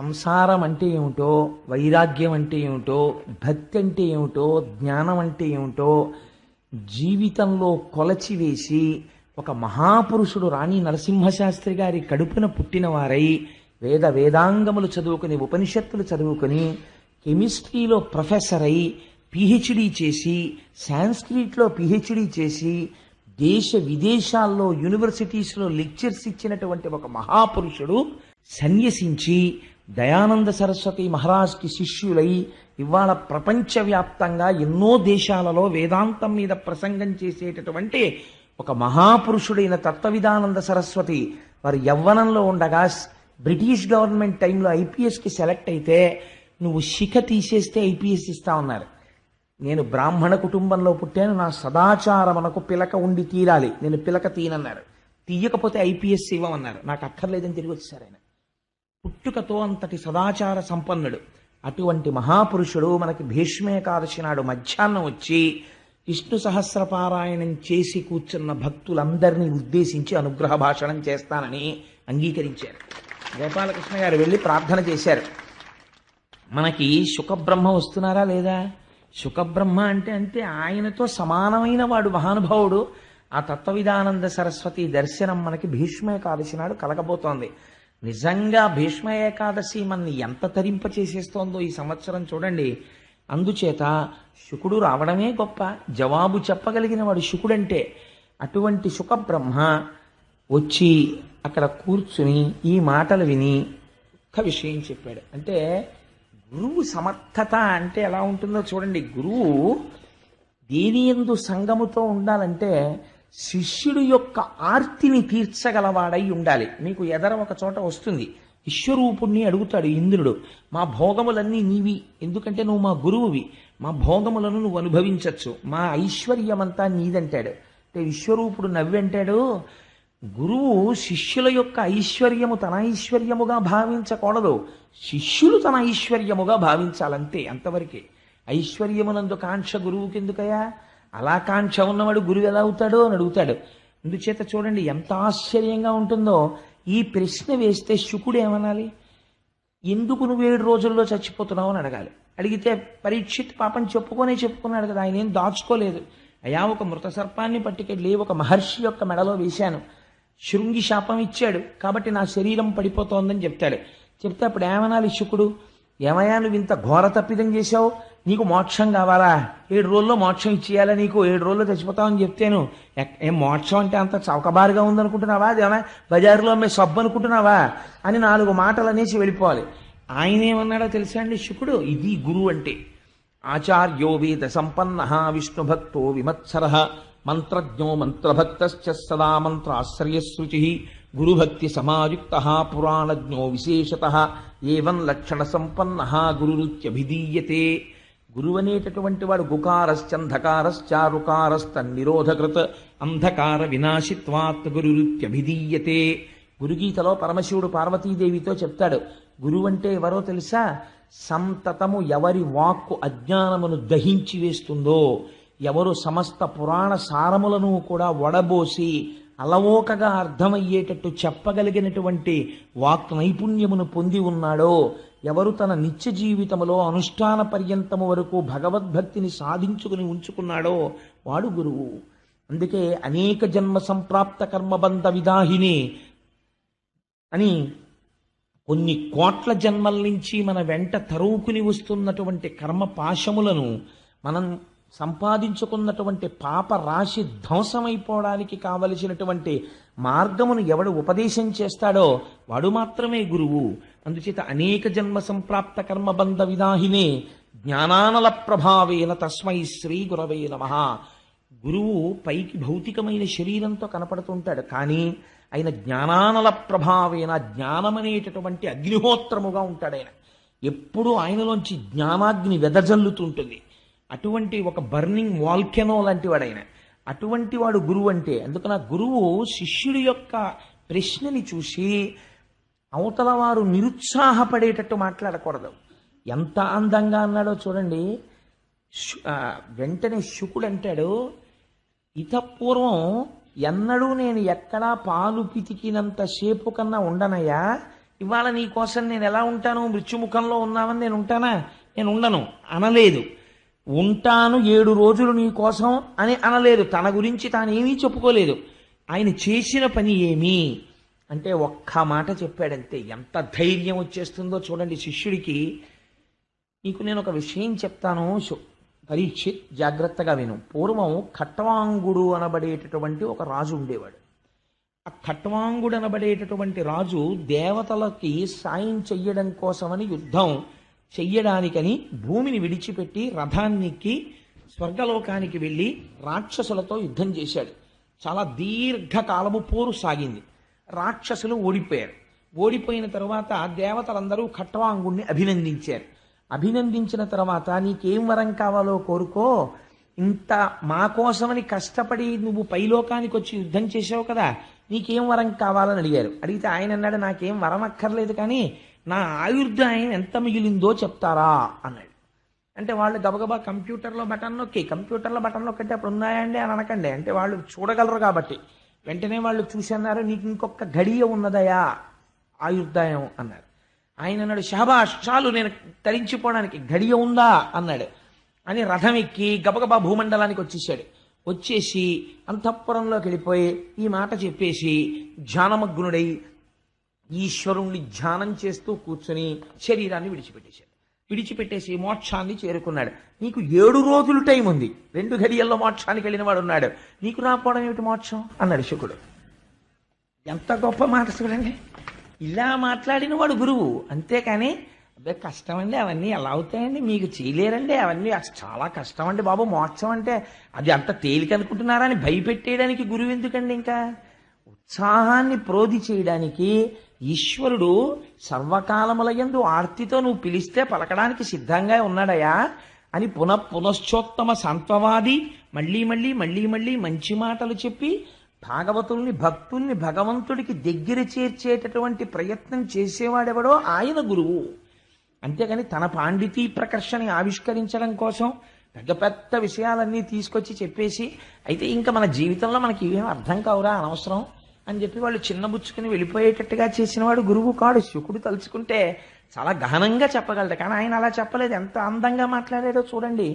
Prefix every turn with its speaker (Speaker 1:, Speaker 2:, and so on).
Speaker 1: సంసారం అంటే ఏమిటో వైరాగ్యం అంటే ఏమిటో భక్తి అంటే ఏమిటో జ్ఞానం అంటే ఏమిటో జీవితంలో కొలచివేసి ఒక మహాపురుషుడు రాణి నరసింహశాస్త్రి గారి కడుపున పుట్టిన వారై వేద వేదాంగములు చదువుకుని ఉపనిషత్తులు చదువుకుని కెమిస్ట్రీలో ప్రొఫెసర్ అయి పిహెచ్డి చేసి సాంస్క్రిట్లో పిహెచ్డి చేసి దేశ విదేశాల్లో యూనివర్సిటీస్లో లెక్చర్స్ ఇచ్చినటువంటి ఒక మహాపురుషుడు సన్యసించి దయానంద సరస్వతి మహారాజ్కి శిష్యులై ఇవాళ ప్రపంచవ్యాప్తంగా ఎన్నో దేశాలలో వేదాంతం మీద ప్రసంగం చేసేటటువంటి ఒక మహాపురుషుడైన తత్వవిధానంద సరస్వతి వారు యవ్వనంలో ఉండగా బ్రిటిష్ గవర్నమెంట్ టైంలో ఐపీఎస్కి సెలెక్ట్ అయితే నువ్వు శిఖ తీసేస్తే ఐపీఎస్ ఇస్తా ఉన్నారు నేను బ్రాహ్మణ కుటుంబంలో పుట్టాను నా సదాచారమునకు పిలక ఉండి తీరాలి. నేను పిలక తీనన్నారు. తీయకపోతే ఐపీఎస్ ఇవ్వమన్నారు. నాకు అక్కర్లేదని తిరిగి వచ్చారు ఆయన. పుట్టుకతో అంతటి సదాచార సంపన్నుడు. అటువంటి మహాపురుషుడు మనకి భీష్మేకాదశి నాడు మధ్యాహ్నం వచ్చి విష్ణు సహస్రపారాయణం చేసి కూర్చున్న భక్తులందరినీ ఉద్దేశించి అనుగ్రహ భాషణం చేస్తానని అంగీకరించారు. గోపాలకృష్ణ గారు వెళ్ళి ప్రార్థన చేశారు. మనకి సుఖబ్రహ్మ వస్తున్నారా లేదా? సుఖబ్రహ్మ అంటే అంటే ఆయనతో సమానమైన వాడు మహానుభావుడు. ఆ తత్వవిధానంద సరస్వతి దర్శనం మనకి భీష్మే ఏకాదశి నాడు కలగబోతోంది. నిజంగా భీష్మ ఏకాదశి మనని ఎంత తరింప చేసేస్తోందో ఈ సంవత్సరం చూడండి. అందుచేత శుకుడు రావడమే గొప్ప. జవాబు చెప్పగలిగిన వాడు శుకుడంటే అటువంటి సుఖబ్రహ్మ వచ్చి అక్కడ కూర్చుని ఈ మాటలు విని ఒక్క విషయం చెప్పాడు. అంటే గురువు సమర్థత అంటే ఎలా ఉంటుందో చూడండి. గురువు దేని ఎందు సంగముతో ఉండాలంటే శిష్యుడు యొక్క ఆర్తిని తీర్చగలవాడై ఉండాలి. మీకు ఎదర ఒక చోట వస్తుంది. విశ్వరూపుణ్ణి అడుగుతాడు ఇంద్రుడు. మా భోగములన్నీ నీవి ఎందుకంటే నువ్వు మా గురువువి. మా భోగములను నువ్వు అనుభవించవచ్చు మా ఐశ్వర్యమంతా నీదంటాడు. అంటే విశ్వరూపుడు నవ్వంటాడు గురువు శిష్యుల యొక్క ఐశ్వర్యము తన ఐశ్వర్యముగా భావించకూడదు. శిష్యులు తన ఐశ్వర్యముగా భావించాలంతే అంతవరకే. ఐశ్వర్యమునందు కాంక్ష గురువుకి అలాకాంక్ష ఉన్నవాడు గురువు ఎలా అవుతాడో అని అడుగుతాడు. అందుచేత చూడండి ఎంత ఆశ్చర్యంగా ఉంటుందో ఈ ప్రశ్న వేస్తే శుకుడు ఏమనాలి? ఎందుకు నువ్వు ఏడు రోజుల్లో చచ్చిపోతున్నావు అని అడగాలి. అడిగితే పరీక్షిత్ పాపం చెప్పుకొనే చెప్పుకున్నాడు కదా ఆయన ఏం దాచుకోలేదు. అయా ఒక మృత సర్పాన్ని పట్టుకెళ్ళి ఒక మహర్షి యొక్క మెడలో వేశాను. శృంగి శాపం ఇచ్చాడు కాబట్టి నా శరీరం పడిపోతోందని చెప్తాడు. చెప్తే అప్పుడు ఏమనాలి శుకుడు? ఏమయ్యా నువ్వు ఇంత ఘోర తప్పిదం చేశావు? నీకు మోక్షం కావాలా? ఏడు రోజుల్లో మోక్షం ఇచ్చేయాలా నీకు? ఏడు రోజుల్లో చచ్చిపోతామని చెప్తాను. ఎక్- ఏం మోక్షం అంటే అంత చౌకబారుగా ఉందనుకుంటున్నావా? అదేమన్నా బజారులో అమ్మే సబ్బు అనుకుంటున్నావా? అని నాలుగు మాటలు అనేసి వెళ్ళిపోవాలి. ఆయన ఏమన్నాడో తెలుసా అండి శుకుడు? ఇది గురువు అంటే. ఆచార్యో వేద సంపన్న విష్ణుభక్తో విమత్సర మంత్రజ్ఞో మంత్రభక్తశ్చ సదా మంత్రాశ్రయశృచి గురుభక్తి సమాయుక్త పురాణజ్ఞో విశేషత ఏవం లక్షణ సంపన్న గురురుత్యభిధీయతే గురువనేటటువంటి వాడు గుకారశ్చంధకారశ్చారుకారస్త నిరోధకృత అంధకార వినాశిత్వాత్ గురురుత్యభిధీయతే గురుగీతలో పరమశివుడు పార్వతీదేవితో చెప్తాడు గురువు అంటే ఎవరో తెలుసా? సంతతము ఎవరి వాక్కు అజ్ఞానమును దహించి వేస్తుందో ఎవరు సమస్త పురాణ సారములను కూడా వడబోసి అలవోకగా అర్థమయ్యేటట్టు చెప్పగలిగినటువంటి వాక్ నైపుణ్యమును పొంది ఉన్నాడో ఎవరు తన నిత్య జీవితములో అనుష్ఠాన పర్యంతము వరకు భగవద్భక్తిని సాధించుకుని ఉంచుకున్నాడో వాడు గురువు. అందుకే అనేక జన్మ సంప్రాప్త కర్మబంధ విదాహిని అని కొన్ని కోట్ల జన్మల నుంచి మన వెంట తరువుకుని వస్తున్నటువంటి కర్మ పాశములను మనం సంపాదించుకున్నటువంటి పాప రాశి ధ్వంసమైపోవడానికి కావలసినటువంటి మార్గమును ఎవడు ఉపదేశం చేస్తాడో వాడు మాత్రమే గురువు. అందుచేత అనేక జన్మ సంప్రాప్త కర్మబంధ విదాహినే జ్ఞానానల ప్రభావేన తస్మై శ్రీ గురవే నమ. గురువు పైకి భౌతికమైన శరీరంతో కనపడుతుంటాడు. కానీ ఆయన జ్ఞానానల ప్రభావేన జ్ఞానమనేటటువంటి అగ్నిహోత్రముగా ఉంటాడు ఆయన. ఎప్పుడూ ఆయనలోంచి జ్ఞానాగ్ని వెదజల్లుతుంటుంది. అటువంటి ఒక బర్నింగ్ వాల్కెనో లాంటి వాడు ఆయన అటువంటి వాడు గురువు అంటే అందుకని ఆ గురువు శిష్యుడి యొక్క ప్రశ్నని చూసి అవతల వారు నిరుత్సాహపడేటట్టు మాట్లాడకూడదు. ఎంత అందంగా అన్నాడో చూడండి. వెంటనే శుకుడు అంటాడు ఇతపూర్వం ఎన్నడూ నేను ఎక్కడా పాలు పితికినంత సేపు కన్నా ఉండనయ్యా. ఇవాళ నీ కోసం నేను ఎలా ఉంటాను? మృత్యుముఖంలో ఉన్నామని నేను ఉంటానా? నేను ఉండను. అనలేదు. ఉంటాను ఏడు రోజులు నీ కోసం అని అనలేదు. తన గురించి తానేమీ చెప్పుకోలేదు. ఆయన చేసిన పని ఏమి? అంటే ఒక్క మాట చెప్పాడంతే. ఎంత ధైర్యం వచ్చేస్తుందో చూడండి శిష్యుడికి. నీకు నేను ఒక విషయం చెప్తాను. పరీక్షిత్ జాగ్రత్తగా విను. పూర్వం ఖట్వాంగుడు అనబడేటటువంటి ఒక రాజు ఉండేవాడు. ఆ ఖట్వాంగుడు అనబడేటటువంటి రాజు దేవతలకి సాయం చెయ్యడం కోసమని యుద్ధం చెయ్యడానికని భూమిని విడిచిపెట్టి రథాన్నిక్కి స్వర్గలోకానికి వెళ్ళి రాక్షసులతో యుద్ధం చేశాడు. చాలా దీర్ఘకాలము పోరు సాగింది. రాక్షసులు ఓడిపోయారు. ఓడిపోయిన తరువాత దేవతలందరూ ఖట్వాంగుణ్ణి అభినందించారు. అభినందించిన తర్వాత నీకేం వరం కావాలో కోరుకో. ఇంత మా కోసమని కష్టపడి నువ్వు పైలోకానికి వచ్చి యుద్ధం చేసావు కదా. నీకేం వరం కావాలని అడిగారు. అడిగితే ఆయన అన్నాడు నాకేం వరం అక్కర్లేదు కానీ నా ఆయుర్దాయం ఎంత మిగిలిందో చెప్తారా? అన్నాడు. అంటే వాళ్ళు గబగబా కంప్యూటర్లో బటన్ నొక్కి కంప్యూటర్లో బటన్ నొక్కంటే అప్పుడు ఉన్నాయండి అని అనకండి. అంటే వాళ్ళు చూడగలరు కాబట్టి. వెంటనే వాళ్ళు చూసన్నారు నీకు ఇంకొక గడియ ఉన్నదయా? ఆయుర్దాయం అన్నారు. ఆయన అన్నాడు షహబాష్ చాలు నేను తరించిపోవడానికి గడియ ఉందా? అన్నాడు. అని రథం ఎక్కి గబగబా భూమండలానికి వచ్చేసాడు. వచ్చేసి అంతఃపురంలోకి వెళ్ళిపోయి ఈ మాట చెప్పేసి ధ్యానమగ్నుడై ఈశ్వరుణ్ణి ధ్యానం చేస్తూ కూర్చుని శరీరాన్ని విడిచిపెట్టేశాడు. విడిచిపెట్టేసి మోక్షాన్ని చేరుకున్నాడు. నీకు ఏడు రోజులు టైం ఉంది. రెండు గడియల్లో మోక్షానికి వెళ్ళిన వాడు ఉన్నాడు. నీకు రాకపోవడం ఏమిటి మోక్షం? అన్నాడు శుకుడు. ఎంత గొప్ప మాట చూడండి. ఇలా మాట్లాడిన వాడు గురువు. అంతేకాని అదే కష్టం అండి అవన్నీ ఎలా అవుతాయండి? మీకు చేయలేరండి అవన్నీ చాలా కష్టం అండి బాబు. మోక్షం అంటే అది అంత తేలిక అనుకుంటున్నారా అని భయపెట్టేయడానికి గురువు ఎందుకండి ఇంకా? ఉత్సాహాన్ని ప్రోధి చేయడానికి ఈశ్వరుడు సర్వకాలములయందు ఆర్తితో నువ్వు పిలిస్తే పలకడానికి సిద్ధంగా ఉన్నాడయా? అని పునః పునశ్చోత్తమ సంత్వవాది మళ్ళీ మళ్ళీ మళ్ళీ మళ్ళీ మంచి మాటలు చెప్పి భాగవతుల్ని భక్తుల్ని భగవంతుడికి దగ్గర చేర్చేటటువంటి ప్రయత్నం చేసేవాడెవడో ఆయన గురువు. అంతేగాని తన పాండితీ ప్రకర్షని ఆవిష్కరించడం కోసం పెద్ద పెద్ద విషయాలన్నీ తీసుకొచ్చి చెప్పేసి అయితే ఇంకా మన జీవితంలో మనకి ఏం అర్థం కావురా అనవసరం? అని చెప్పి వాళ్ళు చిన్నబుచ్చుకుని వెళ్ళిపోయేటట్టుగా చేసినవాడు గురువు కాడు. శుకుడు తలుచుకుంటే చాలా గహనంగా చెప్పగలడు. కానీ ఆయన అలా చెప్పలేదు. ఎంత అందంగా మాట్లాడాడో చూడండి.